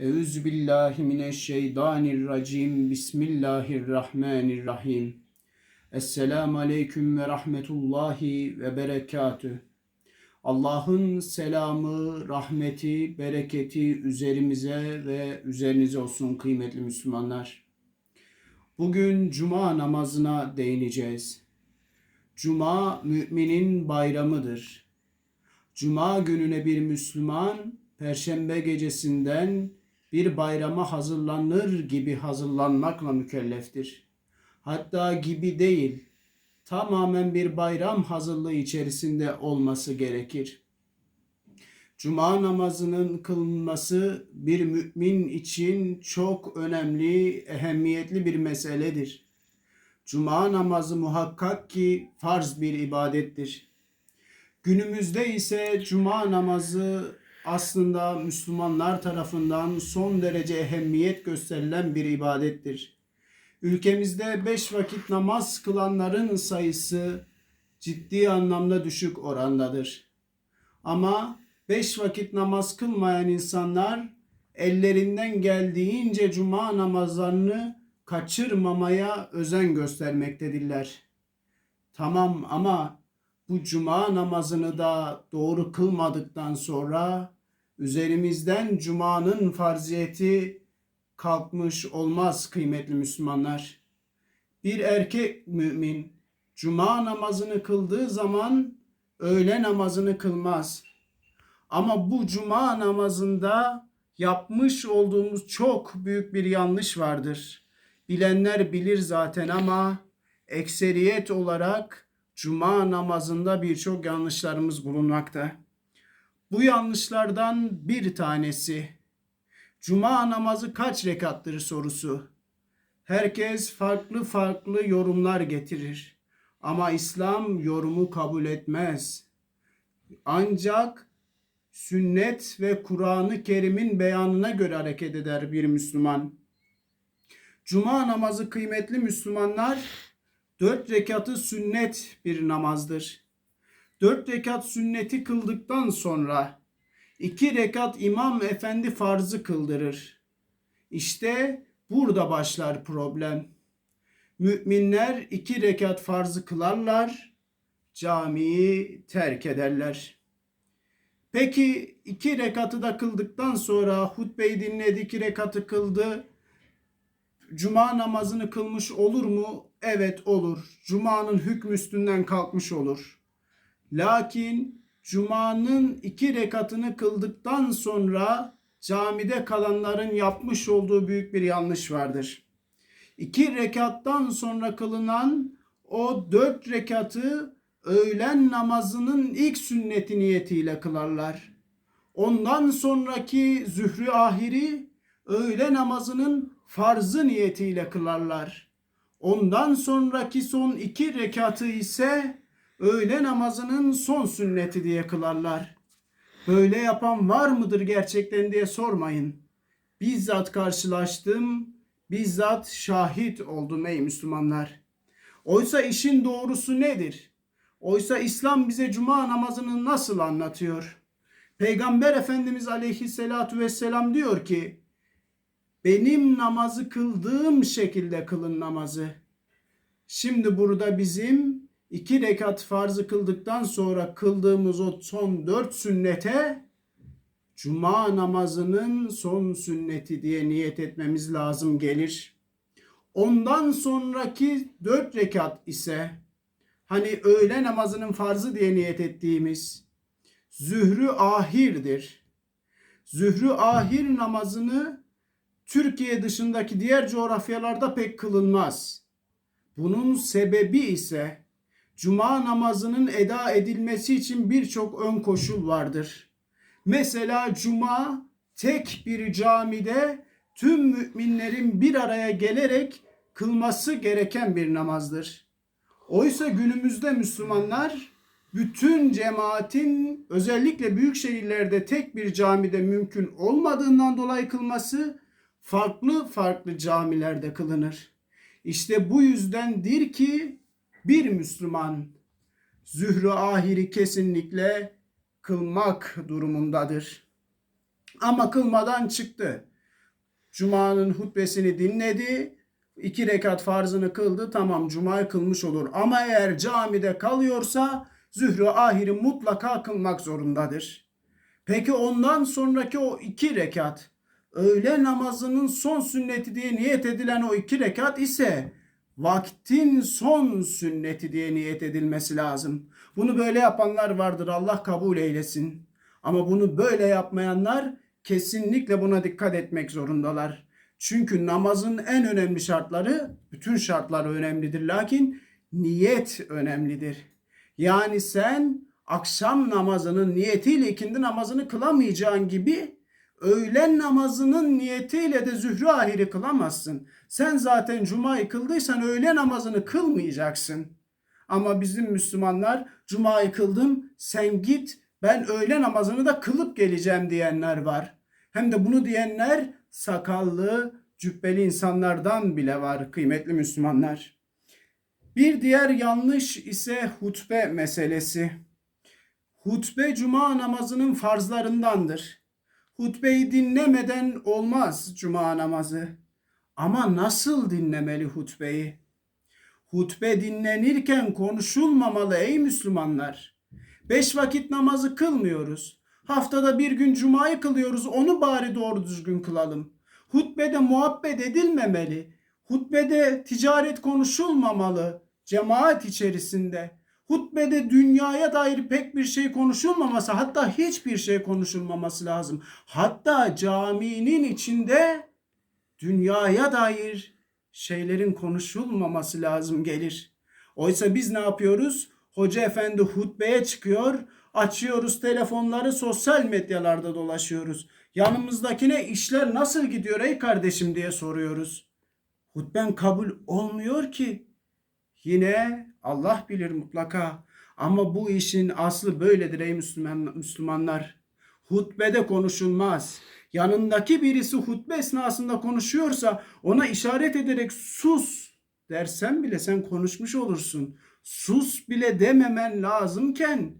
Euzu billahi mineşşeytanirracim. Bismillahirrahmanirrahim. Esselamu aleyküm ve rahmetullahi ve berekatüh. Allah'ın selamı, rahmeti, bereketi üzerimize ve üzerinize olsun kıymetli Müslümanlar. Bugün cuma namazına değineceğiz. Cuma müminin bayramıdır. Cuma gününe bir Müslüman perşembe gecesinden bir bayrama hazırlanır gibi hazırlanmakla mükelleftir. Hatta gibi değil, tamamen bir bayram hazırlığı içerisinde olması gerekir. Cuma namazının kılınması bir mümin için çok önemli, ehemmiyetli bir meseledir. Cuma namazı muhakkak ki farz bir ibadettir. Günümüzde ise cuma namazı aslında Müslümanlar tarafından son derece ehemmiyet gösterilen bir ibadettir. Ülkemizde beş vakit namaz kılanların sayısı ciddi anlamda düşük orandadır. Ama beş vakit namaz kılmayan insanlar ellerinden geldiğince cuma namazlarını kaçırmamaya özen göstermektedirler. Tamam ama bu cuma namazını da doğru kılmadıktan sonra üzerimizden cumanın farziyeti kalkmış olmaz kıymetli Müslümanlar. Bir erkek mümin cuma namazını kıldığı zaman öğle namazını kılmaz. Ama bu cuma namazında yapmış olduğumuz çok büyük bir yanlış vardır. Bilenler bilir zaten ama ekseriyet olarak cuma namazında birçok yanlışlarımız bulunmakta. Bu yanlışlardan bir tanesi cuma namazı kaç rekattır sorusu. Herkes farklı farklı yorumlar getirir. Ama İslam yorumu kabul etmez. Ancak sünnet ve Kur'an-ı Kerim'in beyanına göre hareket eder bir Müslüman. Cuma namazı kıymetli Müslümanlar dört rekatı sünnet bir namazdır. Dört rekat sünneti kıldıktan sonra iki rekat imam efendi farzı kıldırır. İşte burada başlar problem. Müminler iki rekat farzı kılarlar, camiyi terk ederler. Peki iki rekatı da kıldıktan sonra hutbeyi dinledi, iki rekatı kıldı. Cuma namazını kılmış olur mu? Evet olur. Cuma'nın hükmü üstünden kalkmış olur. Lakin Cuma'nın iki rekatını kıldıktan sonra camide kalanların yapmış olduğu büyük bir yanlış vardır. İki rekattan sonra kılınan o dört rekatı öğlen namazının ilk sünneti niyetiyle kılarlar. Ondan sonraki zührü ahiri öğle namazının farzı niyetiyle kılarlar. Ondan sonraki son iki rekatı ise öğle namazının son sünneti diye kılarlar. Böyle yapan var mıdır gerçekten diye sormayın. Bizzat karşılaştım, bizzat şahit oldum ey Müslümanlar. Oysa işin doğrusu nedir? Oysa İslam bize cuma namazını nasıl anlatıyor? Peygamber Efendimiz aleyhissalatu vesselam diyor ki, benim namazı kıldığım şekilde kılın namazı. Şimdi burada bizim iki rekat farzı kıldıktan sonra kıldığımız o son dört sünnete cuma namazının son sünneti diye niyet etmemiz lazım gelir. Ondan sonraki dört rekat ise hani öğle namazının farzı diye niyet ettiğimiz zührü ahirdir. Zührü ahir namazını Türkiye dışındaki diğer coğrafyalarda pek kılınmaz. Bunun sebebi ise cuma namazının eda edilmesi için birçok ön koşul vardır. Mesela cuma tek bir camide tüm müminlerin bir araya gelerek kılması gereken bir namazdır. Oysa günümüzde Müslümanlar bütün cemaatin özellikle büyük şehirlerde tek bir camide mümkün olmadığından dolayı kılması farklı farklı camilerde kılınır. İşte bu yüzdendir ki bir Müslüman zührü ahiri kesinlikle kılmak durumundadır. Ama kılmadan çıktı. Cuma'nın hutbesini dinledi. iki rekat farzını kıldı. Tamam Cuma'yı kılmış olur. Ama eğer camide kalıyorsa zührü ahiri mutlaka kılmak zorundadır. Peki ondan sonraki o iki rekat öğle namazının son sünneti diye niyet edilen o iki rekat ise vaktin son sünneti diye niyet edilmesi lazım. Bunu böyle yapanlar vardır Allah kabul eylesin. Ama bunu böyle yapmayanlar kesinlikle buna dikkat etmek zorundalar. Çünkü namazın en önemli şartları, bütün şartlar önemlidir lakin niyet önemlidir. Yani sen akşam namazının niyetiyle ikindi namazını kılamayacağın gibi öğlen namazının niyetiyle de zührü ahiri kılamazsın. Sen zaten cumayı kıldıysan öğle namazını kılmayacaksın. Ama bizim Müslümanlar cumayı kıldım sen git ben öğle namazını da kılıp geleceğim diyenler var. Hem de bunu diyenler sakallı, cübbeli insanlardan bile var kıymetli Müslümanlar. Bir diğer yanlış ise hutbe meselesi. Hutbe cuma namazının farzlarındandır. Hutbeyi dinlemeden olmaz cuma namazı. Ama nasıl dinlemeli hutbeyi? Hutbe dinlenirken konuşulmamalı ey Müslümanlar. Beş vakit namazı kılmıyoruz. Haftada bir gün cumayı kılıyoruz. Onu bari doğru düzgün kılalım. Hutbede muhabbet edilmemeli. Hutbede ticaret konuşulmamalı cemaat içerisinde. Hutbede dünyaya dair pek bir şey konuşulmaması hatta hiçbir şey konuşulmaması lazım. Hatta caminin içinde dünyaya dair şeylerin konuşulmaması lazım gelir. Oysa biz ne yapıyoruz? Hoca efendi hutbeye çıkıyor, açıyoruz telefonları sosyal medyalarda dolaşıyoruz. Yanımızdakine işler nasıl gidiyor ey kardeşim diye soruyoruz. Hutben kabul olmuyor ki. Yine Allah bilir mutlaka. Ama bu işin aslı böyledir ey Müslüman, Müslümanlar. Hutbede konuşulmaz. Yanındaki birisi hutbe esnasında konuşuyorsa ona işaret ederek sus dersen bile sen konuşmuş olursun. Sus bile dememen lazımken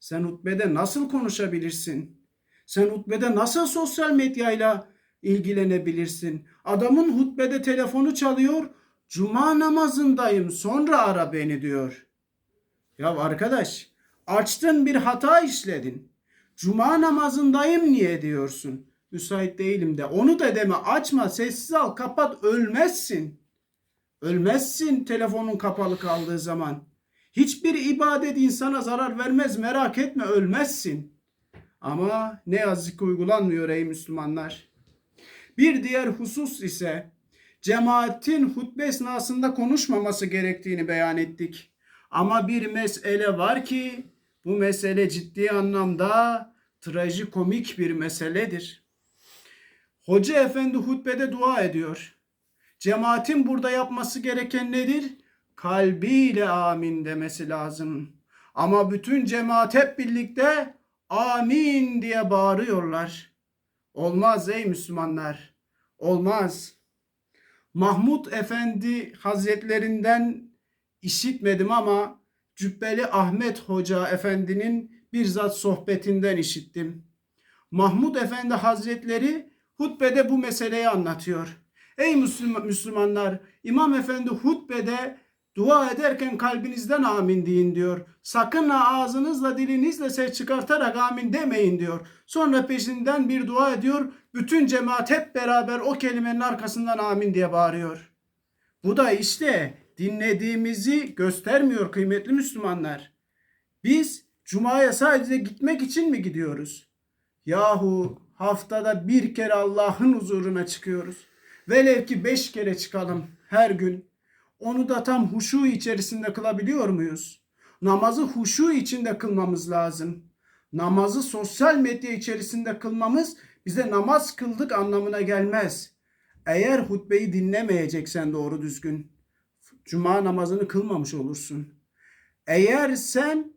sen hutbede nasıl konuşabilirsin? Sen hutbede nasıl sosyal medyayla ilgilenebilirsin? Adamın hutbede telefonu çalıyor. Cuma namazındayım sonra ara beni diyor. Ya arkadaş açtın bir hata işledin. Cuma namazındayım niye diyorsun? Müsait değilim de. Onu da deme açma sessiz al kapat ölmezsin. Ölmezsin telefonun kapalı kaldığı zaman. Hiçbir ibadet insana zarar vermez merak etme ölmezsin. Ama ne yazık ki uygulanmıyor ey Müslümanlar. Bir diğer husus ise cemaatin hutbe esnasında konuşmaması gerektiğini beyan ettik. Ama bir mesele var ki bu mesele ciddi anlamda trajikomik bir meseledir. Hoca efendi hutbede dua ediyor. Cemaatin burada yapması gereken nedir? Kalbiyle amin demesi lazım. Ama bütün cemaat hep birlikte amin diye bağırıyorlar. Olmaz ey Müslümanlar. Olmaz. Mahmud Efendi Hazretlerinden işitmedim ama Cübbeli Ahmet Hoca Efendi'nin bir zat sohbetinden işittim. Mahmud Efendi Hazretleri hutbede bu meseleyi anlatıyor. Ey Müslüman, Müslümanlar, İmam Efendi hutbede dua ederken kalbinizden amin deyin diyor. Sakın ha ağzınızla dilinizle ses çıkartarak amin demeyin diyor. Sonra peşinden bir dua ediyor. Bütün cemaat hep beraber o kelimenin arkasından amin diye bağırıyor. Bu da işte dinlediğimizi göstermiyor kıymetli Müslümanlar. Biz Cuma'ya sadece gitmek için mi gidiyoruz? Yahu haftada bir kere Allah'ın huzuruna çıkıyoruz. Velev ki beş kere çıkalım her gün. Onu da tam huşu içerisinde kılabiliyor muyuz? Namazı huşu içinde kılmamız lazım. Namazı sosyal medya içerisinde kılmamız bize namaz kıldık anlamına gelmez. Eğer hutbeyi dinlemeyeceksen doğru düzgün cuma namazını kılmamış olursun. Eğer sen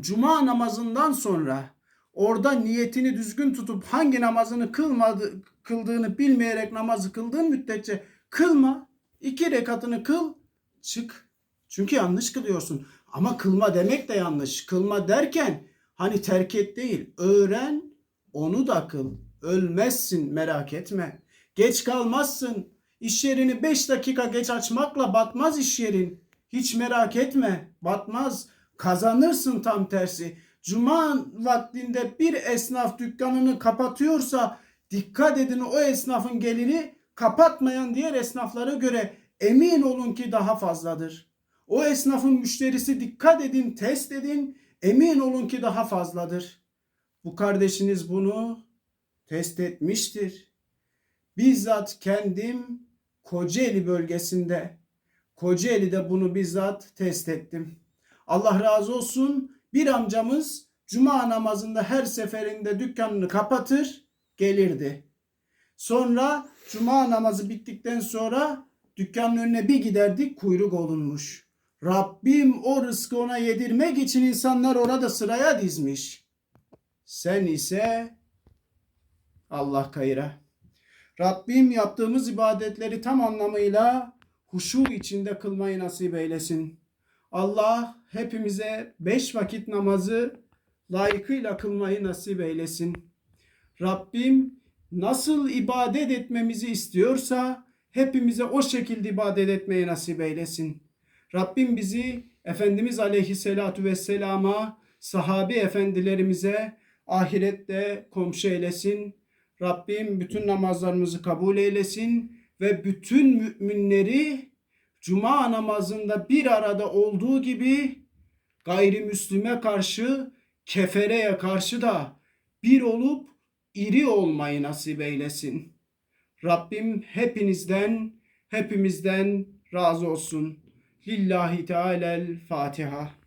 cuma namazından sonra orada niyetini düzgün tutup hangi namazını kılmadı, kıldığını bilmeyerek namazı kıldığın müddetçe kılma. iki rekatını kıl, çık. Çünkü yanlış kılıyorsun. Ama kılma demek de yanlış. Kılma derken hani terk et değil, öğren, onu da kıl. Ölmezsin merak etme. Geç kalmazsın. İş yerini 5 dakika geç açmakla batmaz iş yerin. Hiç merak etme, batmaz. Kazanırsın tam tersi. Cuma vaktinde bir esnaf dükkanını kapatıyorsa dikkat edin o esnafın geliri kapatmayan diğer esnaflara göre emin olun ki daha fazladır. O esnafın müşterisi dikkat edin, test edin, emin olun ki daha fazladır. Bu kardeşiniz bunu test etmiştir. Bizzat kendim Kocaeli bölgesinde, Kocaeli'de bunu bizzat test ettim. Allah razı olsun bir amcamız cuma namazında her seferinde dükkanını kapatır gelirdi. Sonra cuma namazı bittikten sonra dükkanın önüne bir giderdik kuyruk olunmuş. Rabbim o rızkı ona yedirmek için insanlar orada sıraya dizmiş. Sen ise Allah kayıra. Rabbim yaptığımız ibadetleri tam anlamıyla huşu içinde kılmayı nasip eylesin. Allah hepimize beş vakit namazı layıkıyla kılmayı nasip eylesin. Rabbim nasıl ibadet etmemizi istiyorsa hepimize o şekilde ibadet etmeyi nasip eylesin. Rabbim bizi Efendimiz Aleyhisselatu Vesselam'a, sahabi efendilerimize ahirette komşu eylesin. Rabbim bütün namazlarımızı kabul eylesin ve bütün müminleri cuma namazında bir arada olduğu gibi gayrimüslime karşı, kefereye karşı da bir olup iri olmayı nasip eylesin. Rabbim hepinizden, hepimizden razı olsun. Lillahi Teala'l Fatiha.